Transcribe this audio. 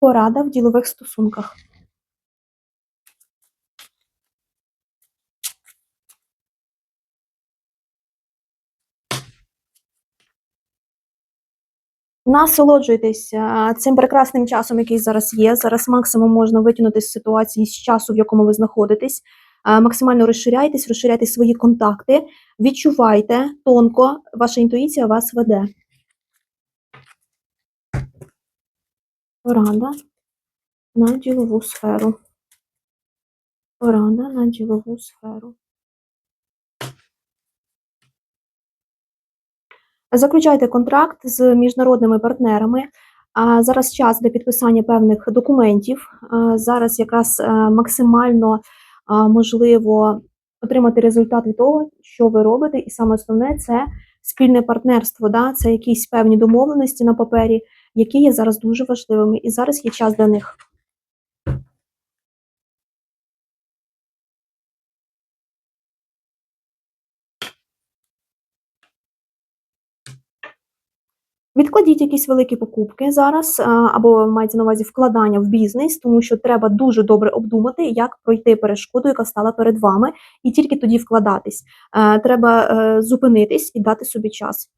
Порада в ділових стосунках. Насолоджуйтесь цим прекрасним часом, який зараз є. Зараз максимум можна витягнути з ситуації з часу, в якому ви знаходитесь. Максимально розширяйтесь, розширяйте свої контакти, відчувайте тонко, ваша інтуїція вас веде. Порада на ділову сферу. Порада на ділову сферу. Заключайте контракт з міжнародними партнерами. Зараз час для підписання певних документів. Зараз якраз е, максимально можливо отримати результат від того, що ви робите, і саме основне це спільне партнерство. Да? Це якісь певні домовленості на папері, які є зараз дуже важливими, і зараз є час для них. Відкладіть якісь великі покупки зараз, або мається на увазі вкладання в бізнес, тому що треба дуже добре обдумати, як пройти перешкоду, яка стала перед вами, і тільки тоді вкладатись. Е, Треба е, зупинитись і дати собі час.